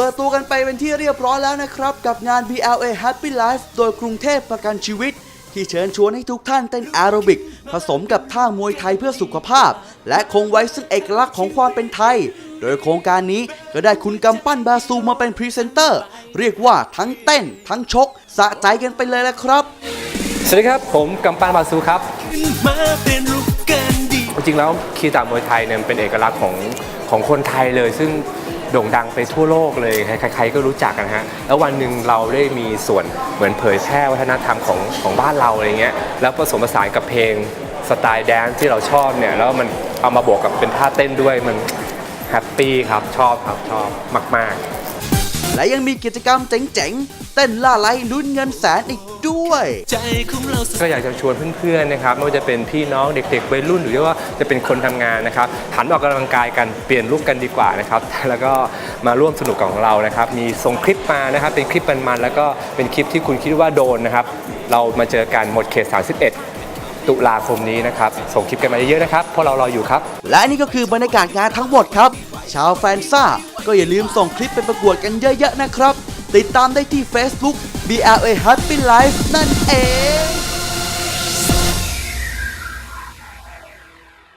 ปิดตัวกันไปเป็นที่เรียบร้อยแล้วนะครับ กับงาน BLA Happy Life โดยกรุงเทพประกันชีวิต ที่เชิญชวนให้ทุกท่านเต้นแอโรบิก ผสมกับท่ามวยไทยเพื่อสุขภาพ และคงไว้ซึ่งเอกลักษณ์ของความเป็นไทย โดยโครงการนี้ก็ได้คุณกำปั้นบาซูมาเป็นพรีเซนเตอร์ เรียกว่าทั้งเต้น ทั้งชกสะใจกันไปเลยละครับ สวัสดีครับ ผมกำปั้นบาซูครับ จริงๆแล้วคีตามวยไทยเนี่ยเป็นเอกลักษณ์ของของคนไทยเลยซึ่ง โด่งดังไปทั่วโลกเลยใครๆก็รู้จักกันฮะแล้ววันหนึ่งเราได้มีส่วนเหมือนเผยแพร่วัฒนธรรมของของบ้านเราอะไรเงี้ยแล้วผสมผสานกับเพลงสไตล์แดนซ์ที่เราชอบเนี่ยแล้วมันเอามาบวกกับเป็นท่าเต้นด้วยมันแฮปปี้ครับชอบครับชอบมาก ๆ และยังมีกิจกรรมเจ๋งๆ เต้นล่าไล่ลุ้นเงินแสนอีกด้วยใจของเราสักก็อยากจะชวนเพื่อนๆนะครับไม่ว่าจะเป็นพี่น้องเด็กๆวัยรุ่นหรือว่าจะเป็นคนทำงานนะครับหันมาออกกำลังกายกันเปลี่ยนลุกกันดีกว่านะครับแล้วก็มาร่วมสนุกกับของเรานะครับ มีส่งคลิปมานะครับเป็นคลิปมันๆแล้วก็เป็นคลิปที่คุณคิดว่าโดนนะครับ เรามาเจอกันหมดเขต 31ตุลาคมนี้นะครับ ส่งคลิปกันมาเยอะๆนะครับ เพราะเรารออยู่ครับ และนี่ก็คือบรรยากาศงานทั้งหมดครับ ชาวแฟนซ่า ก็อย่าลืมส่งคลิปไปประกวดกันเยอะๆนะครับ ติดตามได้ที่ Facebook BLA Happy Life นั่นเอง